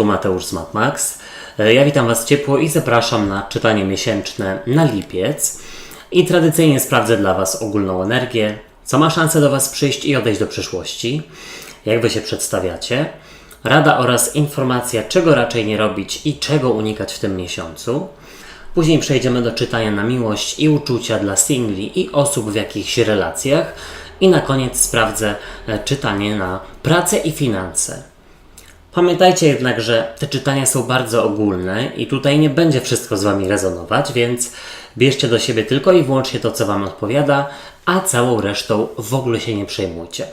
Tu Mateusz z MatMax. E, Ja witam Was ciepło i zapraszam na czytanie miesięczne na lipiec. I tradycyjnie sprawdzę dla Was ogólną energię, co ma szansę do Was przyjść i odejść do przyszłości, jak Wy się przedstawiacie, rada oraz informacja, czego raczej nie robić i czego unikać w tym miesiącu. Później przejdziemy do czytania na miłość i uczucia dla singli i osób w jakichś relacjach. I na koniec sprawdzę e, czytanie na pracę i finanse. Pamiętajcie jednak, że te czytania są bardzo ogólne i tutaj nie będzie wszystko z Wami rezonować, więc bierzcie do siebie tylko i wyłącznie to, co Wam odpowiada, a całą resztą w ogóle się nie przejmujcie.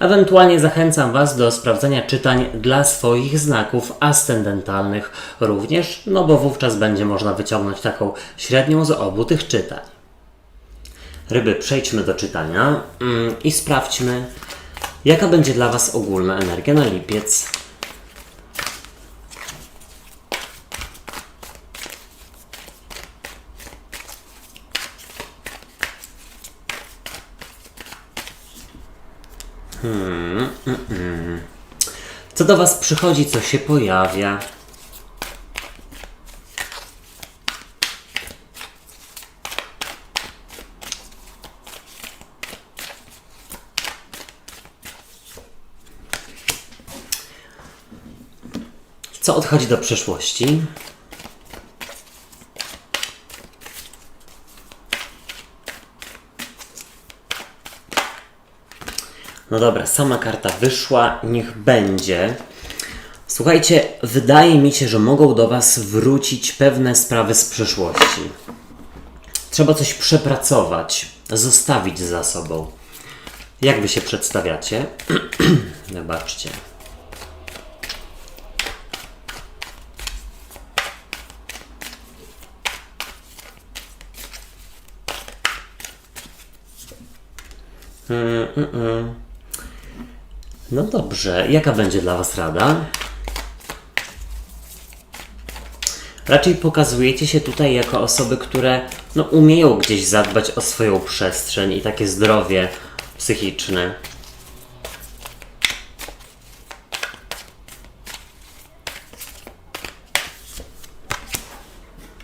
Ewentualnie zachęcam Was do sprawdzenia czytań dla swoich znaków ascendentalnych również, no bo wówczas będzie można wyciągnąć taką średnią z obu tych czytań. Ryby, przejdźmy do czytania mm, i sprawdźmy, jaka będzie dla Was ogólna energia na lipiec Co do Was przychodzi, co się pojawia. Co odchodzi do przeszłości? No dobra, sama karta wyszła, niech będzie. Słuchajcie, wydaje mi się, że mogą do Was wrócić pewne sprawy z przeszłości. Trzeba coś przepracować, zostawić za sobą. Jak Wy się przedstawiacie? Zobaczcie. No dobrze, jaka będzie dla Was rada? Raczej pokazujecie się tutaj jako osoby, które no, umieją gdzieś zadbać o swoją przestrzeń i takie zdrowie psychiczne.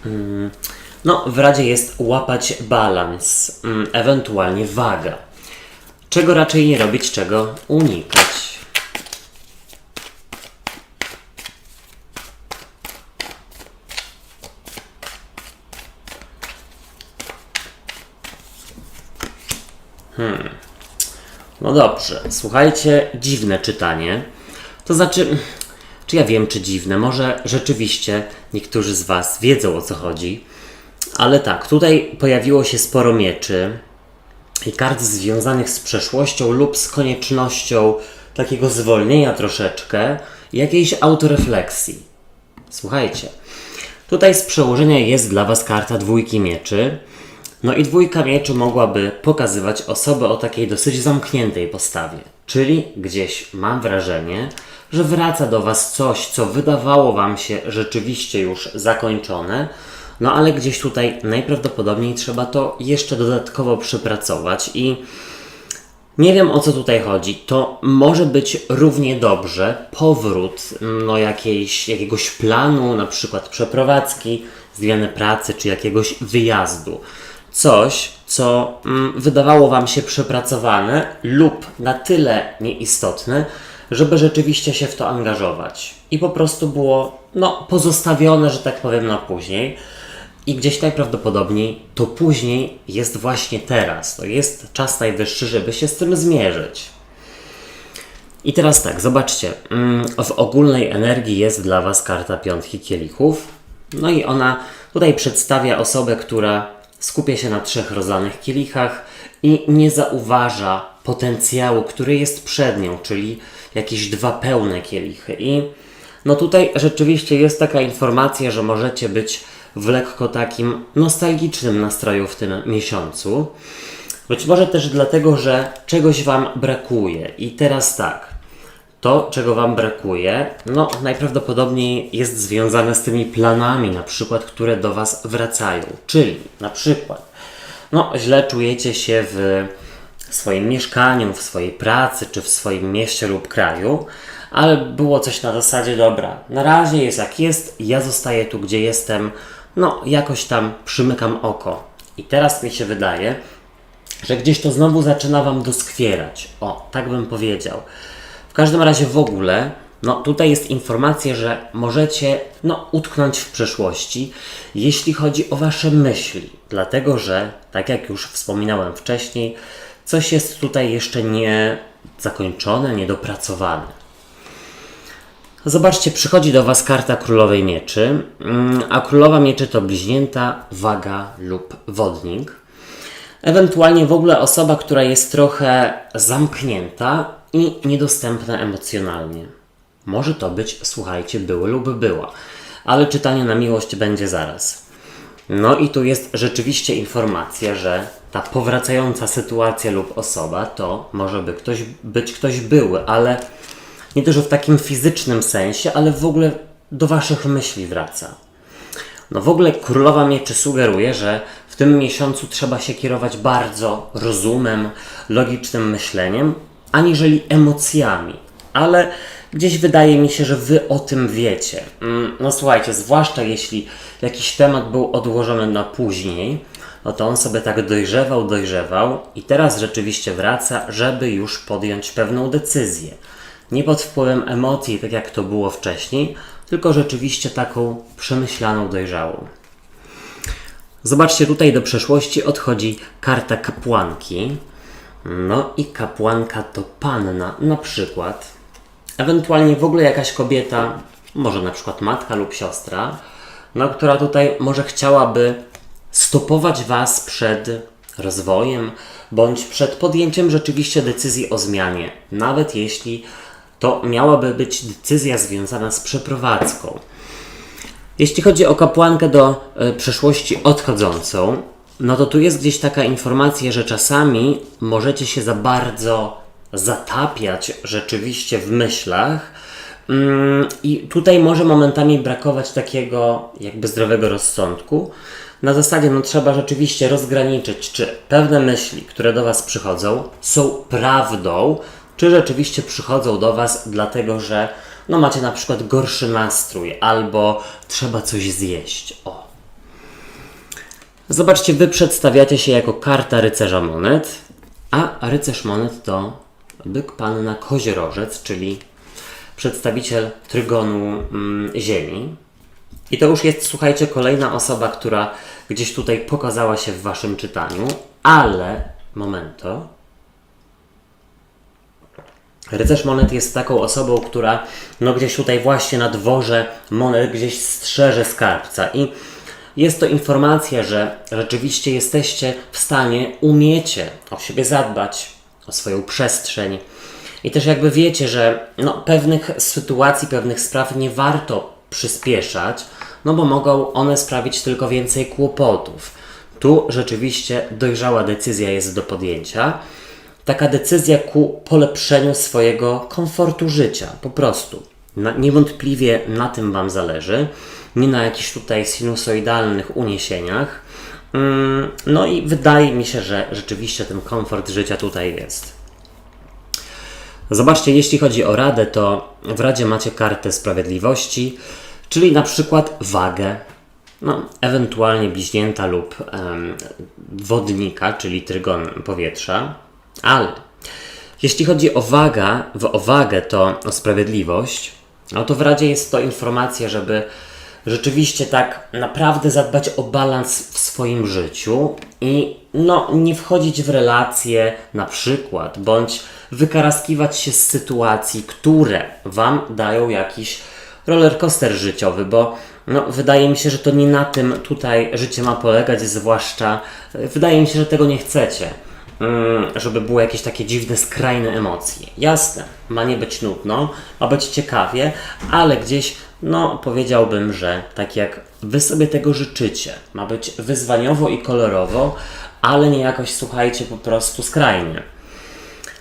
Mm, No, w radzie jest łapać balans, mm, ewentualnie waga. Czego raczej nie robić, czego unikać. No dobrze, słuchajcie, dziwne czytanie. To znaczy, czy ja wiem, czy dziwne? Może rzeczywiście niektórzy z Was wiedzą o co chodzi, ale tak, tutaj pojawiło się sporo mieczy i kart związanych z przeszłością lub z koniecznością takiego zwolnienia troszeczkę, jakiejś autorefleksji. Słuchajcie, tutaj z przełożenia jest dla Was karta dwójki mieczy. No i dwójka mieczy mogłaby pokazywać osobę o takiej dosyć zamkniętej postawie. Czyli gdzieś mam wrażenie, że wraca do Was coś, co wydawało Wam się rzeczywiście już zakończone, no ale gdzieś tutaj najprawdopodobniej trzeba to jeszcze dodatkowo przepracować i nie wiem o co tutaj chodzi. To może być równie dobrze powrót no, jakiejś, jakiegoś planu, na przykład przeprowadzki, zmiany pracy czy jakiegoś wyjazdu. Coś, co mm, wydawało Wam się przepracowane lub na tyle nieistotne, żeby rzeczywiście się w to angażować. I po prostu było no, pozostawione, że tak powiem, na później. I gdzieś najprawdopodobniej to później jest właśnie teraz. To jest czas najwyższy, żeby się z tym zmierzyć. I teraz tak, zobaczcie. mm, W ogólnej energii jest dla Was karta piątki kielichów. No i ona tutaj przedstawia osobę, która skupia się na trzech rozlanych kielichach i nie zauważa potencjału, który jest przed nią, czyli jakieś dwa pełne kielichy. I no tutaj rzeczywiście jest taka informacja, że możecie być w lekko takim nostalgicznym nastroju w tym miesiącu. Być może też dlatego, że czegoś Wam brakuje. I teraz tak, to, czego Wam brakuje, no najprawdopodobniej jest związane z tymi planami, na przykład, które do Was wracają. Czyli na przykład, no źle czujecie się w swoim mieszkaniu, w swojej pracy, czy w swoim mieście lub kraju, ale było coś na zasadzie, dobra, na razie jest jak jest, ja zostaję tu, gdzie jestem, no jakoś tam przymykam oko. I teraz mi się wydaje, że gdzieś to znowu zaczyna Wam doskwierać. O, tak bym powiedział. W każdym razie w ogóle, no tutaj jest informacja, że możecie no, utknąć w przeszłości, jeśli chodzi o Wasze myśli. Dlatego, że, tak jak już wspominałem wcześniej, coś jest tutaj jeszcze nie zakończone, niedopracowane. Zobaczcie, przychodzi do Was karta Królowej Mieczy, mm, a Królowa Mieczy to bliźnięta, waga lub wodnik. Ewentualnie w ogóle osoba, która jest trochę zamknięta i niedostępna emocjonalnie. Może to być, słuchajcie, były lub była, ale czytanie na miłość będzie zaraz. No i tu jest rzeczywiście informacja, że ta powracająca sytuacja lub osoba to może by ktoś, być ktoś były, ale nie tylko w takim fizycznym sensie, ale w ogóle do Waszych myśli wraca. No w ogóle Królowa Mieczy sugeruje, że w tym miesiącu trzeba się kierować bardzo rozumem, logicznym myśleniem, aniżeli emocjami. Ale gdzieś wydaje mi się, że Wy o tym wiecie. Mm, No słuchajcie, zwłaszcza jeśli jakiś temat był odłożony na później, no to on sobie tak dojrzewał, dojrzewał i teraz rzeczywiście wraca, żeby już podjąć pewną decyzję. Nie pod wpływem emocji, tak jak to było wcześniej, tylko rzeczywiście taką przemyślaną, dojrzałą. Zobaczcie, tutaj do przeszłości odchodzi karta kapłanki. No i kapłanka to panna, na przykład. Ewentualnie w ogóle jakaś kobieta, może na przykład matka lub siostra, no, która tutaj może chciałaby stopować Was przed rozwojem bądź przed podjęciem rzeczywiście decyzji o zmianie, nawet jeśli to miałaby być decyzja związana z przeprowadzką. Jeśli chodzi o kapłankę do e, przeszłości odchodzącą, no to tu jest gdzieś taka informacja, że czasami możecie się za bardzo zatapiać rzeczywiście w myślach. Mm, I tutaj może momentami brakować takiego jakby zdrowego rozsądku. Na zasadzie no, trzeba rzeczywiście rozgraniczyć, czy pewne myśli, które do Was przychodzą, są prawdą, czy rzeczywiście przychodzą do Was dlatego, że no, macie na przykład gorszy nastrój, albo trzeba coś zjeść. O. Zobaczcie, Wy przedstawiacie się jako karta rycerza monet, a rycerz monet to byk panna koziorożec, czyli przedstawiciel trygonu mm, Ziemi. I to już jest, słuchajcie, kolejna osoba, która gdzieś tutaj pokazała się w Waszym czytaniu, ale momento. Rycerz monet jest taką osobą, która no gdzieś tutaj właśnie na dworze monet gdzieś strzeże skarbca i jest to informacja, że rzeczywiście jesteście w stanie, umiecie o siebie zadbać, o swoją przestrzeń. I też jakby wiecie, że no, pewnych sytuacji, pewnych spraw nie warto przyspieszać, no bo mogą one sprawić tylko więcej kłopotów. Tu rzeczywiście dojrzała decyzja jest do podjęcia. Taka decyzja ku polepszeniu swojego komfortu życia, po prostu. Na, niewątpliwie na tym Wam zależy, nie na jakichś tutaj sinusoidalnych uniesieniach. Mm, No i wydaje mi się, że rzeczywiście ten komfort życia tutaj jest. Zobaczcie, jeśli chodzi o radę, to w radzie macie kartę sprawiedliwości, czyli na przykład wagę, no, ewentualnie bliźnięta lub em, wodnika, czyli trygon powietrza, ale jeśli chodzi o waga, o wagę, to o sprawiedliwość, no to w Radzie jest to informacja, żeby rzeczywiście tak naprawdę zadbać o balans w swoim życiu i no, nie wchodzić w relacje na przykład, bądź wykaraskiwać się z sytuacji, które Wam dają jakiś rollercoaster życiowy, bo no, wydaje mi się, że to nie na tym tutaj życie ma polegać, zwłaszcza wydaje mi się, że tego nie chcecie żeby były jakieś takie dziwne, skrajne emocje. Jasne, ma nie być nudno, ma być ciekawie, ale gdzieś, no powiedziałbym, że tak jak Wy sobie tego życzycie, ma być wyzwaniowo i kolorowo, ale nie jakoś, słuchajcie, po prostu skrajnie.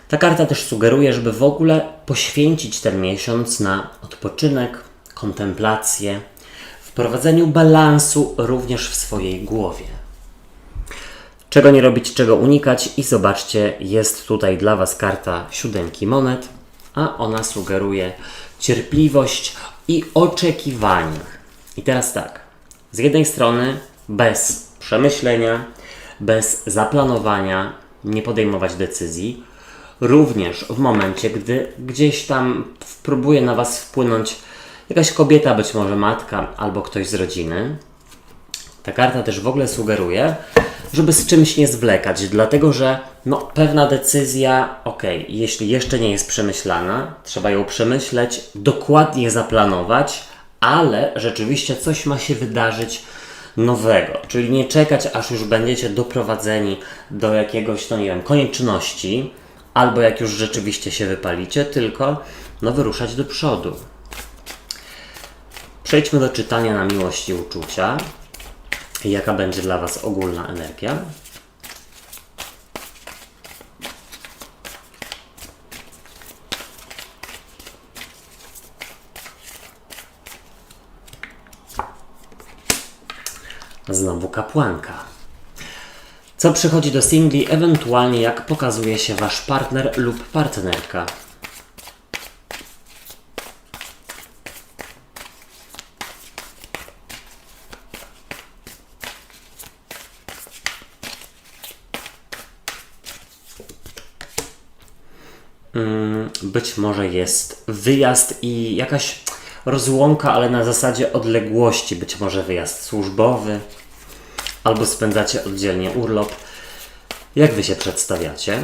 Ta karta też sugeruje, żeby w ogóle poświęcić ten miesiąc na odpoczynek, kontemplację, wprowadzeniu balansu również w swojej głowie czego nie robić, czego unikać i zobaczcie, jest tutaj dla Was karta siódemki monet, a ona sugeruje cierpliwość i oczekiwanie. I teraz tak, z jednej strony bez przemyślenia, bez zaplanowania nie podejmować decyzji, również w momencie, gdy gdzieś tam próbuje na Was wpłynąć jakaś kobieta, być może matka albo ktoś z rodziny. Ta karta też w ogóle sugeruje, żeby z czymś nie zwlekać, dlatego że no, pewna decyzja, ok, jeśli jeszcze nie jest przemyślana, trzeba ją przemyśleć, dokładnie zaplanować, ale rzeczywiście coś ma się wydarzyć nowego, czyli nie czekać, aż już będziecie doprowadzeni do jakiegoś, no nie wiem, konieczności, albo jak już rzeczywiście się wypalicie, tylko no wyruszać do przodu. Przejdźmy do czytania na miłość i uczucia. Jaka będzie dla Was ogólna energia? Znowu kapłanka. Co przychodzi do singli, ewentualnie jak pokazuje się Wasz partner lub partnerka? Być może jest wyjazd i jakaś rozłąka, ale na zasadzie odległości, być może wyjazd służbowy, albo spędzacie oddzielnie urlop. Jak wy się przedstawiacie?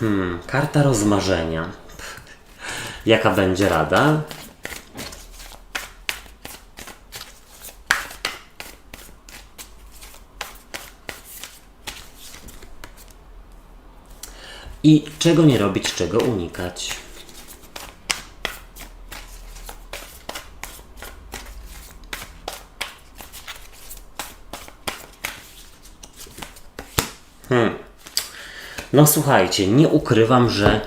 Hmm, karta rozmarzenia. Jaka będzie rada? I czego nie robić, czego unikać. Hmm. No słuchajcie, nie ukrywam, że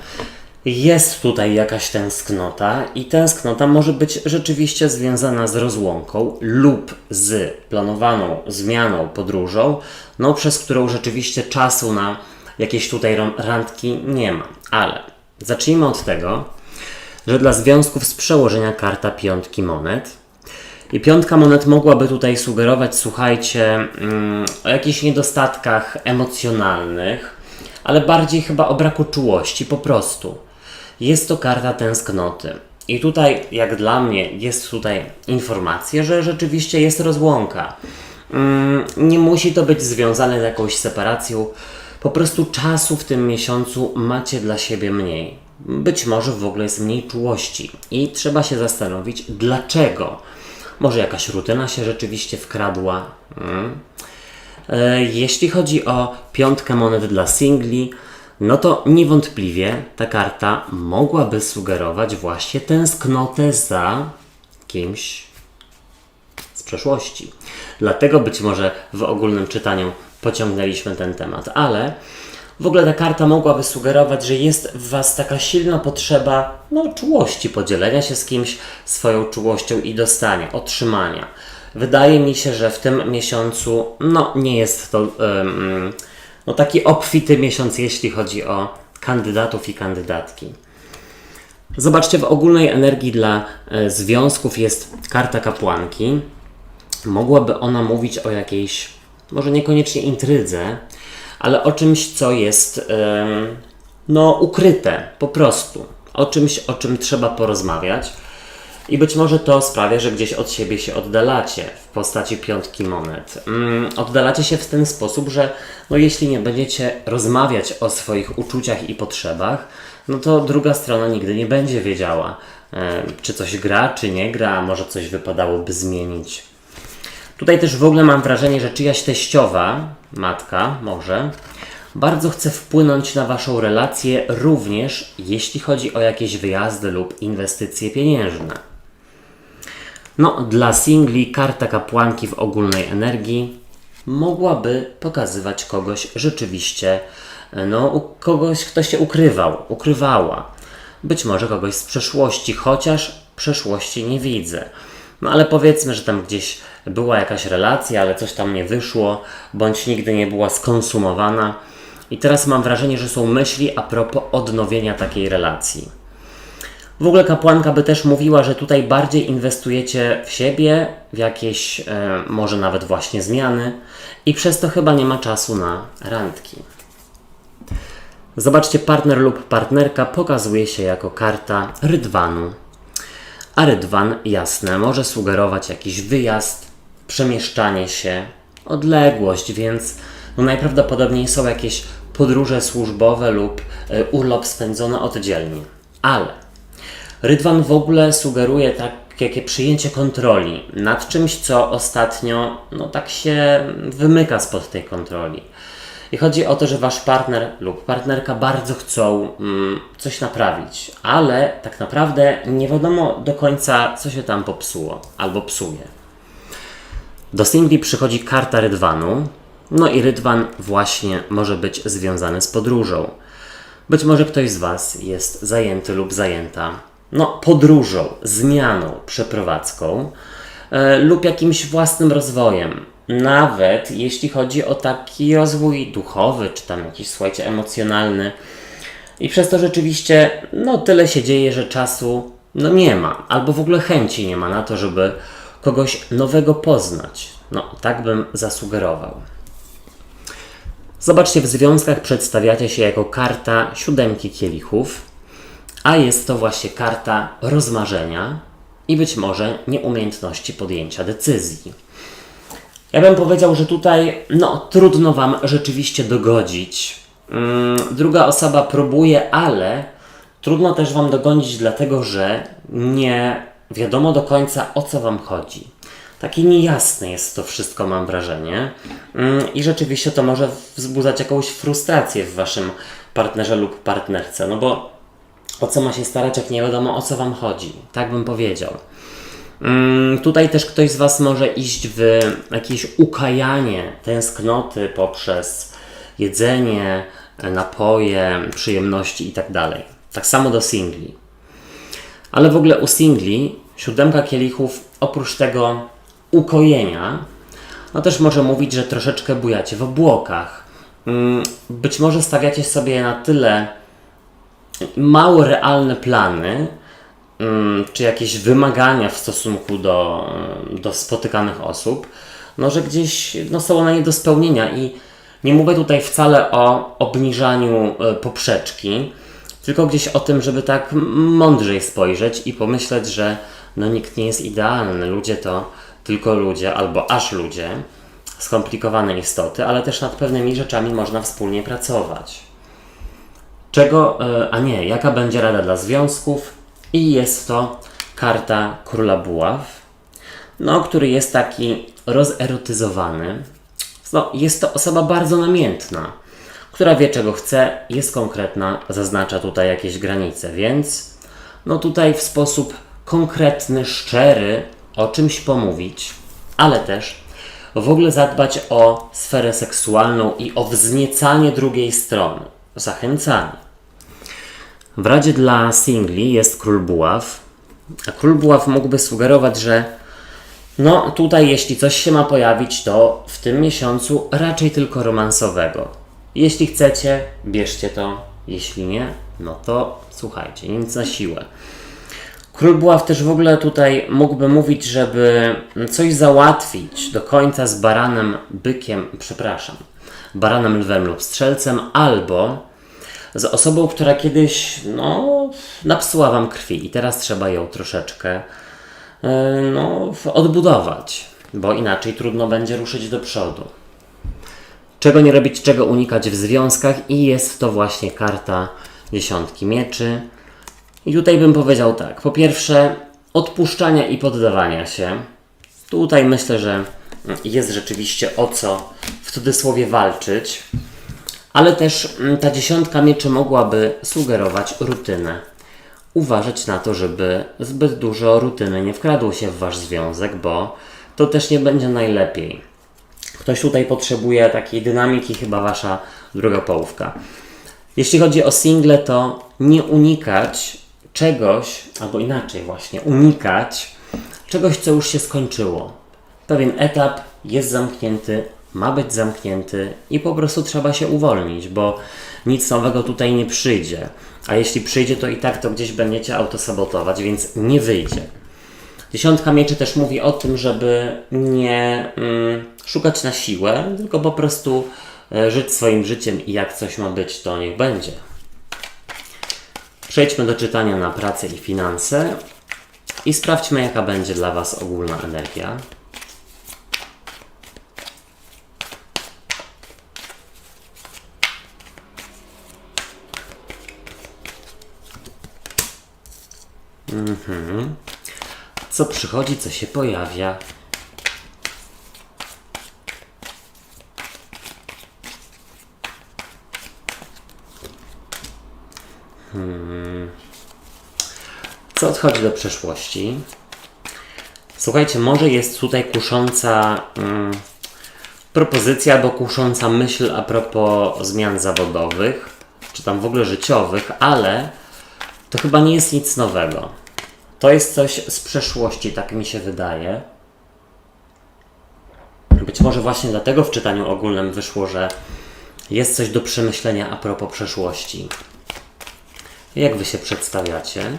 jest tutaj jakaś tęsknota i tęsknota może być rzeczywiście związana z rozłąką lub z planowaną zmianą, podróżą, no przez którą rzeczywiście czasu na jakieś tutaj randki nie ma. Ale zacznijmy od tego, że dla związków z przełożenia karta piątki monet i piątka monet mogłaby tutaj sugerować, słuchajcie, mm, o jakichś niedostatkach emocjonalnych, ale bardziej chyba o braku czułości po prostu. Jest to karta tęsknoty. I tutaj, jak dla mnie, jest tutaj informacja, że rzeczywiście jest rozłąka. Mm, nie musi to być związane z jakąś separacją. Po prostu czasu w tym miesiącu macie dla siebie mniej. Być może w ogóle jest mniej czułości. I trzeba się zastanowić, dlaczego. Może jakaś rutyna się rzeczywiście wkradła. Mm. E, Jeśli chodzi o piątkę monet dla singli, no to niewątpliwie ta karta mogłaby sugerować właśnie tęsknotę za kimś z przeszłości. Dlatego być może w ogólnym czytaniu pociągnęliśmy ten temat, ale w ogóle ta karta mogłaby sugerować, że jest w Was taka silna potrzeba no, czułości, podzielenia się z kimś swoją czułością i dostania, otrzymania. Wydaje mi się, że w tym miesiącu no, nie jest to ym, no, taki obfity miesiąc, jeśli chodzi o kandydatów i kandydatki. Zobaczcie, w ogólnej energii dla e, związków jest karta kapłanki. Mogłaby ona mówić o jakiejś, może niekoniecznie intrydze, ale o czymś, co jest no, ukryte po prostu. O czymś, o czym trzeba porozmawiać. I być może to sprawia, że gdzieś od siebie się oddalacie w postaci piątki monet. Mm, oddalacie się w ten sposób, że no jeśli nie będziecie rozmawiać o swoich uczuciach i potrzebach, no to druga strona nigdy nie będzie wiedziała, e, czy coś gra, czy nie gra, może coś wypadałoby zmienić. Tutaj też w ogóle mam wrażenie, że czyjaś teściowa, matka może, bardzo chce wpłynąć na Waszą relację również jeśli chodzi o jakieś wyjazdy lub inwestycje pieniężne. No, dla singli karta kapłanki w ogólnej energii mogłaby pokazywać kogoś rzeczywiście, no, u kogoś, kto się ukrywał, ukrywała. Być może kogoś z przeszłości, chociaż przeszłości nie widzę. No ale powiedzmy, że tam gdzieś była jakaś relacja, ale coś tam nie wyszło, bądź nigdy nie była skonsumowana. I teraz mam wrażenie, że są myśli a propos odnowienia takiej relacji. W ogóle kapłanka by też mówiła, że tutaj bardziej inwestujecie w siebie, w jakieś e, może nawet właśnie zmiany i przez to chyba nie ma czasu na randki. Zobaczcie, partner lub partnerka pokazuje się jako karta rydwanu. A rydwan, jasne, może sugerować jakiś wyjazd, przemieszczanie się, odległość, więc no najprawdopodobniej są jakieś podróże służbowe lub e, urlop spędzony oddzielnie. Ale Rydwan w ogóle sugeruje takie przyjęcie kontroli nad czymś, co ostatnio no, tak się wymyka spod tej kontroli. I chodzi o to, że wasz partner lub partnerka bardzo chcą mm, coś naprawić, ale tak naprawdę nie wiadomo do końca, co się tam popsuło albo psuje. Do singli przychodzi karta Rydwanu, no i Rydwan właśnie może być związany z podróżą. Być może ktoś z Was jest zajęty lub zajęta no, podróżą, zmianą, przeprowadzką e, lub jakimś własnym rozwojem. Nawet jeśli chodzi o taki rozwój duchowy, czy tam jakiś, słuchajcie, emocjonalny. I przez to rzeczywiście, no, tyle się dzieje, że czasu, no, nie ma, albo w ogóle chęci nie ma na to, żeby kogoś nowego poznać. No, tak bym zasugerował. Zobaczcie, w związkach przedstawiacie się jako karta siódemki kielichów, a jest to właśnie karta rozmarzenia i być może nieumiejętności podjęcia decyzji. Ja bym powiedział, że tutaj no, trudno Wam rzeczywiście dogodzić. Mm, druga osoba próbuje, ale trudno też Wam dogonić, dlatego że nie wiadomo do końca o co Wam chodzi. Takie niejasne jest to wszystko, mam wrażenie. Mm, I rzeczywiście to może wzbudzać jakąś frustrację w Waszym partnerze lub partnerce, no bo o co ma się starać, jak nie wiadomo o co Wam chodzi. Tak bym powiedział. Mm, tutaj też ktoś z Was może iść w jakieś ukajanie tęsknoty poprzez jedzenie, napoje, przyjemności itd. Tak, tak samo do singli. Ale w ogóle u singli siódemka kielichów oprócz tego ukojenia, no też może mówić, że troszeczkę bujacie w obłokach. Mm, być może stawiacie sobie na tyle mało realne plany, mm, czy jakieś wymagania w stosunku do, do spotykanych osób, no że gdzieś no, są one nie do spełnienia i nie mówię tutaj wcale o obniżaniu e, poprzeczki, tylko gdzieś o tym, żeby tak mądrzej spojrzeć i pomyśleć, że no nikt nie jest idealny, ludzie to tylko ludzie albo aż ludzie, skomplikowane istoty, ale też nad pewnymi rzeczami można wspólnie pracować. Czego, e, a nie, jaka będzie rada dla związków? I jest to karta króla buław, no, który jest taki rozerotyzowany. No, jest to osoba bardzo namiętna, która wie czego chce, jest konkretna, zaznacza tutaj jakieś granice, więc no tutaj w sposób konkretny, szczery o czymś pomówić, ale też w ogóle zadbać o sferę seksualną i o wzniecanie drugiej strony, zachęcanie. W radzie dla singli jest król buław, a król buław mógłby sugerować, że no tutaj jeśli coś się ma pojawić, to w tym miesiącu raczej tylko romansowego. Jeśli chcecie, bierzcie to, jeśli nie, no to słuchajcie, nic na siłę. Król Buław też w ogóle tutaj mógłby mówić, żeby coś załatwić do końca z baranem, bykiem, przepraszam, baranem, lwem lub strzelcem, albo z osobą, która kiedyś no, napsuła wam krwi i teraz trzeba ją troszeczkę e, no, odbudować, bo inaczej trudno będzie ruszyć do przodu. Czego nie robić, czego unikać w związkach i jest to właśnie karta dziesiątki mieczy. I tutaj bym powiedział tak. Po pierwsze, odpuszczania i poddawania się. Tutaj myślę, że jest rzeczywiście o co w cudzysłowie walczyć ale też mm, ta dziesiątka mieczy mogłaby sugerować rutynę. Uważać na to, żeby zbyt dużo rutyny nie wkradło się w wasz związek, bo to też nie będzie najlepiej. Ktoś tutaj potrzebuje takiej dynamiki, chyba wasza druga połówka. Jeśli chodzi o single, to nie unikać czegoś, albo inaczej właśnie, unikać czegoś, co już się skończyło. Pewien etap jest zamknięty, ma być zamknięty i po prostu trzeba się uwolnić, bo nic nowego tutaj nie przyjdzie. A jeśli przyjdzie, to i tak to gdzieś będziecie autosabotować, więc nie wyjdzie. Dziesiątka mieczy też mówi o tym, żeby nie mm, szukać na siłę, tylko po prostu e, żyć swoim życiem i jak coś ma być, to niech będzie. Przejdźmy do czytania na pracę i finanse i sprawdźmy, jaka będzie dla Was ogólna energia. Mhm. Co przychodzi, co się pojawia. Co odchodzi do przeszłości? Słuchajcie, może jest tutaj kusząca mm, propozycja albo kusząca myśl a propos zmian zawodowych, czy tam w ogóle życiowych, ale to chyba nie jest nic nowego. To jest coś z przeszłości, tak mi się wydaje. Być może właśnie dlatego w czytaniu ogólnym wyszło, że jest coś do przemyślenia a propos przeszłości. Jak wy się przedstawiacie?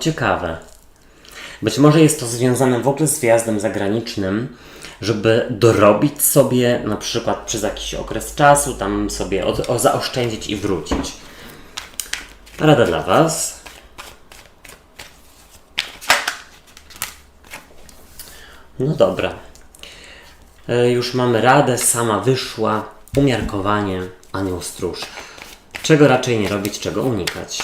Ciekawe. Być może jest to związane w ogóle z wjazdem zagranicznym, żeby dorobić sobie na przykład przez jakiś okres czasu, tam sobie od, o, zaoszczędzić i wrócić. Rada dla Was. No dobra. E, Już mamy radę, sama wyszła. Umiarkowanie, anioł stróż. Czego raczej nie robić, czego unikać.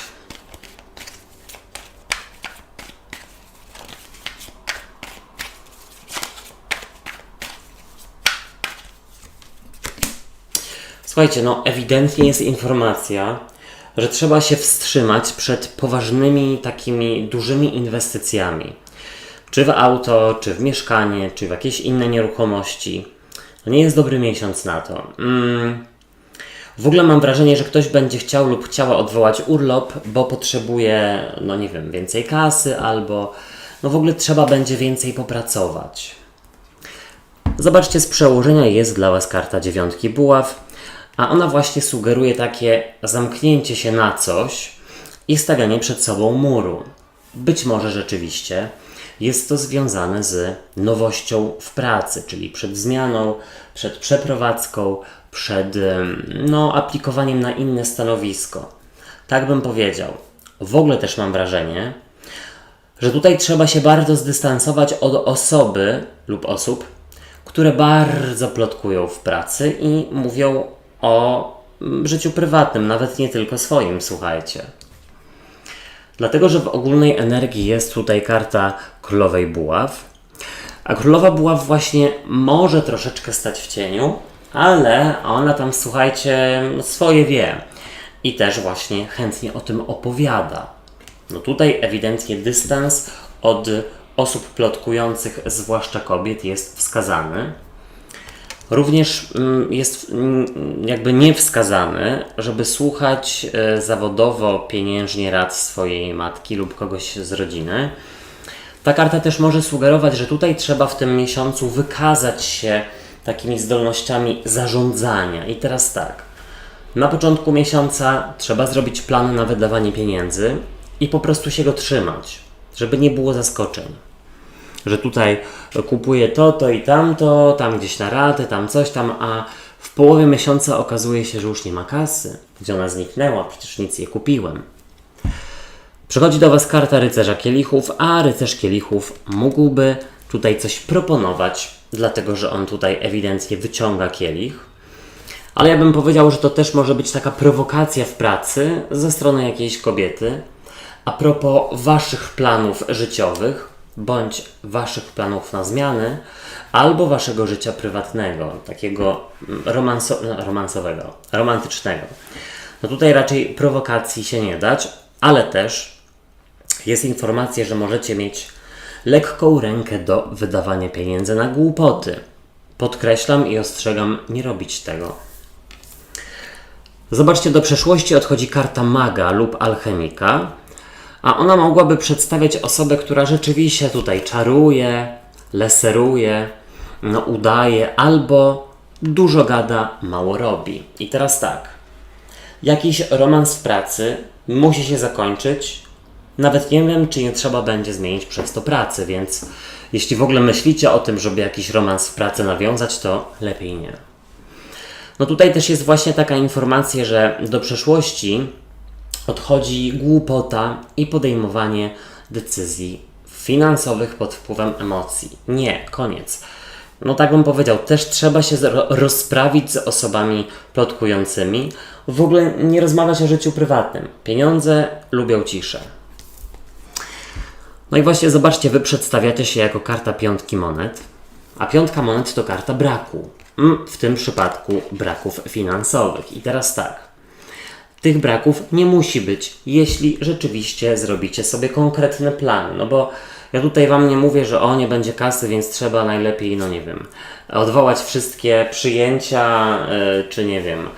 Słuchajcie, no ewidentnie jest informacja, że trzeba się wstrzymać przed poważnymi takimi dużymi inwestycjami. Czy w auto, czy w mieszkanie, czy w jakieś inne nieruchomości. To nie jest dobry miesiąc na to. Mm. W ogóle mam wrażenie, że ktoś będzie chciał lub chciała odwołać urlop, bo potrzebuje, no nie wiem, więcej kasy albo no w ogóle trzeba będzie więcej popracować. Zobaczcie, z przełożenia jest dla Was karta dziewiątki buław, a ona właśnie sugeruje takie zamknięcie się na coś i stawianie przed sobą muru. Być może rzeczywiście jest to związane z nowością w pracy, czyli przed zmianą, przed przeprowadzką, przed no, aplikowaniem na inne stanowisko. Tak bym powiedział. W ogóle też mam wrażenie, że tutaj trzeba się bardzo zdystansować od osoby lub osób, które bardzo plotkują w pracy i mówią o mm, życiu prywatnym, nawet nie tylko swoim, słuchajcie. Dlatego, że w ogólnej energii jest tutaj karta królowej buław, a królowa buław właśnie może troszeczkę stać w cieniu, ale ona tam, słuchajcie, swoje wie i też właśnie chętnie o tym opowiada. No tutaj ewidentnie dystans od osób plotkujących, zwłaszcza kobiet, jest wskazany. Również mm, jest mm, jakby niewskazany, żeby słuchać e, zawodowo, pieniężnie rad swojej matki lub kogoś z rodziny. Ta karta też może sugerować, że tutaj trzeba w tym miesiącu wykazać się takimi zdolnościami zarządzania. I teraz tak. Na początku miesiąca trzeba zrobić plan na wydawanie pieniędzy i po prostu się go trzymać, żeby nie było zaskoczeń że tutaj kupuję to, to i tamto, tam gdzieś na ratę, tam coś tam, a w połowie miesiąca okazuje się, że już nie ma kasy. Gdzie ona zniknęła? Przecież nic nie kupiłem. Przychodzi do Was karta rycerza kielichów, a rycerz kielichów mógłby tutaj coś proponować, dlatego że on tutaj ewidentnie wyciąga kielich. Ale ja bym powiedział, że to też może być taka prowokacja w pracy ze strony jakiejś kobiety a propos Waszych planów życiowych, bądź Waszych planów na zmiany, albo Waszego życia prywatnego, takiego mm, romanso no, romansowego, romantycznego. No tutaj raczej prowokacji się nie dać, ale też jest informacja, że możecie mieć lekką rękę do wydawania pieniędzy na głupoty. Podkreślam i ostrzegam, nie robić tego. Zobaczcie, do przeszłości odchodzi karta maga lub alchemika, a ona mogłaby przedstawiać osobę, która rzeczywiście tutaj czaruje, leseruje, no udaje albo dużo gada, mało robi. I teraz tak. Jakiś romans w pracy musi się zakończyć. Nawet nie wiem, czy nie trzeba będzie zmienić przez to pracy, więc jeśli w ogóle myślicie o tym, żeby jakiś romans w pracy nawiązać, to lepiej nie. No tutaj też jest właśnie taka informacja, że do przeszłości odchodzi głupota i podejmowanie decyzji finansowych pod wpływem emocji. Nie, koniec. No tak bym powiedział, też trzeba się ro- rozprawić z osobami plotkującymi. W ogóle nie rozmawiać o życiu prywatnym. Pieniądze lubią ciszę. No i właśnie zobaczcie, wy przedstawiacie się jako karta piątki monet, a piątka monet to karta braku. Mm, W tym przypadku braków finansowych. I teraz tak. Tych braków nie musi być, jeśli rzeczywiście zrobicie sobie konkretny plan. No bo ja tutaj Wam nie mówię, że o nie będzie kasy, więc trzeba najlepiej, no nie wiem, odwołać wszystkie przyjęcia, yy, czy nie wiem,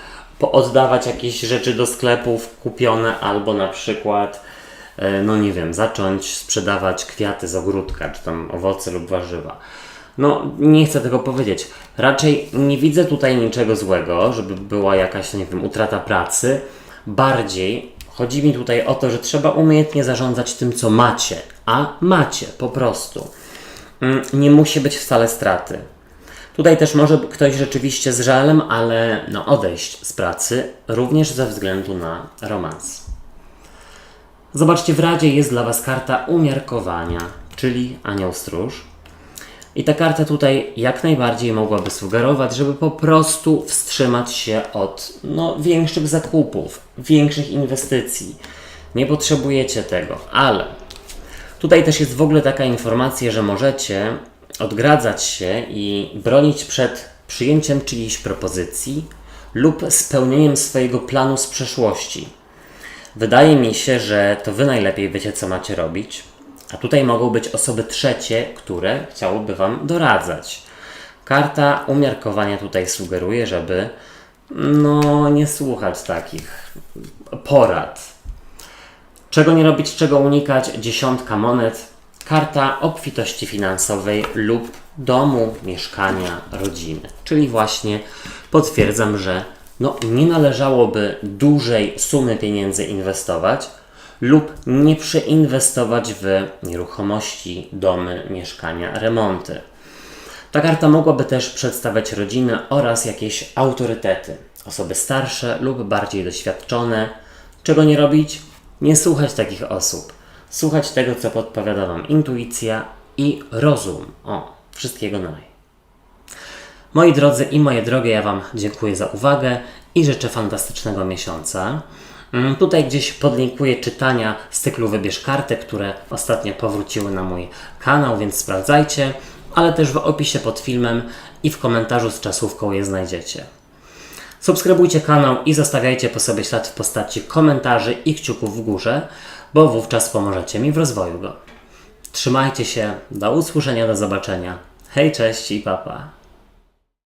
oddawać jakieś rzeczy do sklepów kupione, albo na przykład, yy, no nie wiem, zacząć sprzedawać kwiaty z ogródka, czy tam owoce lub warzywa. No, nie chcę tego powiedzieć. Raczej nie widzę tutaj niczego złego, żeby była jakaś, nie wiem, utrata pracy. Bardziej chodzi mi tutaj o to, że trzeba umiejętnie zarządzać tym, co macie. A macie, po prostu. Mm, Nie musi być wcale straty. Tutaj też może ktoś rzeczywiście z żalem, ale no, odejść z pracy, również ze względu na romans. Zobaczcie, w Radzie jest dla Was karta umiarkowania, czyli anioł stróż. I ta karta tutaj jak najbardziej mogłaby sugerować, żeby po prostu wstrzymać się od no, większych zakupów, większych inwestycji. Nie potrzebujecie tego, ale tutaj też jest w ogóle taka informacja, że możecie odgradzać się i bronić przed przyjęciem czyjejś propozycji lub spełnieniem swojego planu z przeszłości. Wydaje mi się, że to Wy najlepiej wiecie, co macie robić, a tutaj mogą być osoby trzecie, które chciałyby Wam doradzać. Karta umiarkowania tutaj sugeruje, żeby no nie słuchać takich porad. Czego nie robić, czego unikać? Dziesiątka monet. Karta obfitości finansowej lub domu, mieszkania, rodziny. Czyli właśnie potwierdzam, że no, nie należałoby dużej sumy pieniędzy inwestować lub nie przeinwestować w nieruchomości, domy, mieszkania, remonty. Ta karta mogłaby też przedstawiać rodziny oraz jakieś autorytety, osoby starsze lub bardziej doświadczone. Czego nie robić? Nie słuchać takich osób. Słuchać tego, co podpowiada Wam intuicja i rozum. O, wszystkiego naj. Moi drodzy i moje drogie, ja Wam dziękuję za uwagę i życzę fantastycznego miesiąca. Mm, Tutaj gdzieś podlinkuję czytania z cyklu Wybierz kartę, które ostatnio powróciły na mój kanał, więc sprawdzajcie, ale też w opisie pod filmem i w komentarzu z czasówką je znajdziecie. Subskrybujcie kanał i zostawiajcie po sobie ślad w postaci komentarzy i kciuków w górze, bo wówczas pomożecie mi w rozwoju go. Trzymajcie się, do usłyszenia, do zobaczenia. Hej, cześć i papa.